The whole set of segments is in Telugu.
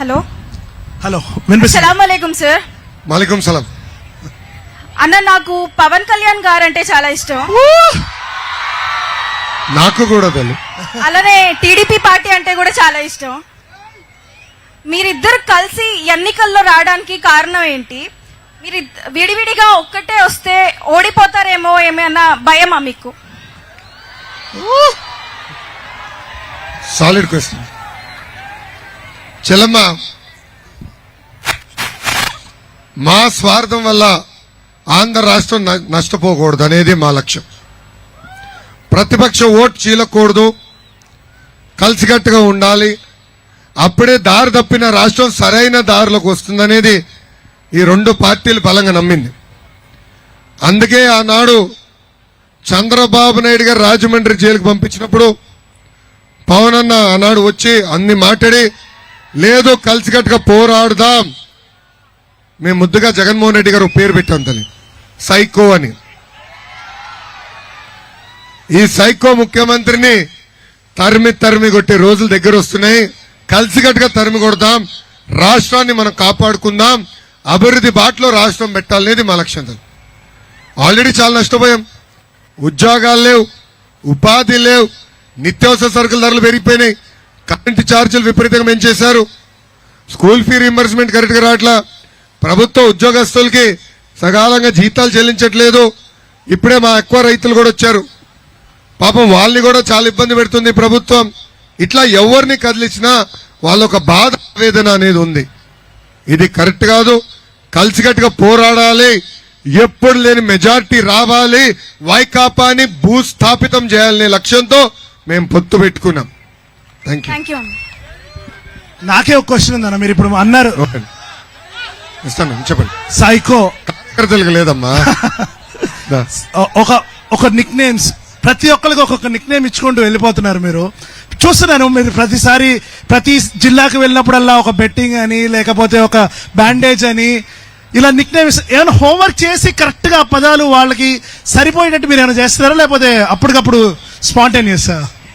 హలో. హలో అస్సలం సార్ మాలికం సలాం. అన్న నాకు పవన్ కళ్యాణ్ గారు అంటే చాలా ఇష్టం. నాకు కూడా తల్లి అలానే టీడీపీ పార్టీ అంటే కూడా చాలా ఇష్టం. మీరిద్దరు కలిసి ఎన్నికల్లో రావడానికి కారణం ఏంటి? మీరు విడివిడిగా ఒక్కటే వస్తే ఓడిపోతారేమో ఏమైనా భయమా మీకు? సాలిడ్ క్వశ్చన్ చెల్లమ్మ మా స్వార్థం వల్ల ఆంధ్ర రాష్ట్రం న- నష్టపోకూడదు అనేది మా లక్ష్యం. ప్రతిపక్ష ఓటు చీలకూడదు. కలిసికట్టుగా ఉండాలి. అప్పుడే దారి తప్పిన రాష్ట్రం సరైన దారిలోకి వస్తుందనేది ఈ రెండు పార్టీలు బలంగా నమ్మింది. అందుకే ఆనాడు చంద్రబాబు నాయుడు గారు రాజమండ్రి జైలుకు పంపించినప్పుడు పవన్ అన్న ఆనాడు వచ్చి అన్ని మాట్లాడి లేదు కలిసికట్టుగా పోరాడుదాం. మేము ముద్దుగా జగన్మోహన్ రెడ్డి గారు పేరు పెట్టాం తల్లి. సైకో అని. ఈ సైకో ముఖ్యమంత్రిని తరిమి తరిమి కొట్టే రోజులు దగ్గర వస్తున్నాయి. కలిసికట్టుగా తరిమి కొడదాం. రాష్ట్రాన్ని మనం కాపాడుకుందాం. అభివృద్ధి బాటలో రాష్ట్రం పెట్టాలనేది మా లక్ష్యం తల్లి. ఆల్రెడీ చాలా నష్టపోయాం. ఉద్యోగాలు లేవు ఉపాధి లేవు నిత్యావసర సరుకుల ధరలు పెరిగిపోయినాయి. కరెంటు ఛార్జీలు విపరీతంగా పెంచేశారు స్కూల్ ఫీ రీంబర్స్మెంట్ కరెక్ట్గా రావట్లా. ప్రభుత్వ ఉద్యోగస్తులకి సకాలంగా జీతాలు చెల్లించట్లేదు. ఇప్పుడే మా ఎక్కువ రైతులు కూడా వచ్చారు. పాపం వాళ్ళని కూడా చాలా ఇబ్బంది పెడుతుంది ప్రభుత్వం. ఇట్లా ఎవరిని కదిలించినా వాళ్ళ ఒక బాధ ఆవేదన అనేది ఉంది. ఇది కరెక్ట్ కాదు. కలిసికట్టుగా పోరాడాలి. ఎప్పుడు లేని మెజార్టీ రావాలి. వైకాపాని భూస్థాపితం చేయాలనే లక్ష్యంతో మేము పొత్తు పెట్టుకున్నాం. థ్యాంక్ యూ నాకే ఒక క్వశ్చన్ ఉందన్న మీరు ఇప్పుడు అన్నారు. ఇస్తాను చెప్పండి. సైకో లేదమ్మా. ఒక ఒక నిక్ నేమ్స్ ప్రతి ఒక్కరికి ఒక్కొక్క నిక్ నేమ్ ఇచ్చుకుంటూ వెళ్ళిపోతున్నారు మీరు. చూస్తున్నాను మీరు ప్రతిసారి ప్రతి జిల్లాకి వెళ్ళినప్పుడల్లా ఒక బెట్టింగ్ అని లేకపోతే ఒక బ్యాండేజ్ అని ఇలా నిక్ నేమ్స్ ఏమైనా హోంవర్క్ చేసి కరెక్ట్గా ఆ పదాలు వాళ్ళకి సరిపోయేటట్టు మీరు ఏమైనా చేస్తారా లేకపోతే అప్పటికప్పుడు స్పాంటేనియస్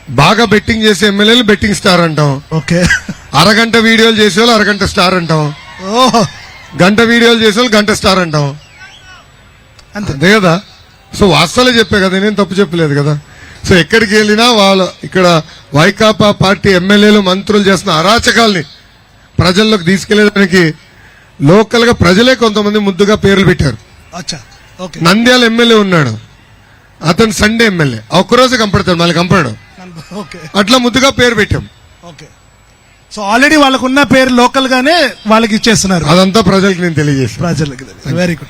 బాగా బెట్టింగ్ చేసే ఎమ్మెల్యేలు బెట్టింగ్ స్టార్ అంటాం. ఓకే. అరగంట వీడియోలు చేసే వాళ్ళు అరగంట స్టార్ అంటాం. ఓహో. గంట వీడియోలు చేసే వాళ్ళు గంట స్టార్ అంటాం. అంతే. అంతే కదా. సో వాస్తవాలే చెప్పే కదా నేను తప్పు చెప్పలేదు కదా. సో ఎక్కడికి వెళ్ళినా వాళ్ళు ఇక్కడ వైకాపా పార్టీ ఎమ్మెల్యేలు మంత్రులు చేస్తున్న అరాచకాల్ని ప్రజల్లోకి తీసుకెళ్ళేదానికి లోకల్గా ప్రజలే కొంతమంది ముద్దుగా పేర్లు పెట్టారు. అచ్చా. ఓకే. నంద్యాల ఎమ్మెల్యే ఉన్నాడు. అతను సండే ఎమ్మెల్యే. ఒక్కరోజు కంపడతాడు మళ్ళీ కంపడాడు ఓకే అట్లా ముద్దుగా పేరు పెట్టాం. ఓకే సో ఆల్రెడీ వాళ్ళకున్న పేరు లోకల్ గానే వాళ్ళకి ఇచ్చేస్తున్నారు. అదంతా ప్రజలకు నేను తెలియజేస్తాను ప్రజలకి వెరీ గుడ్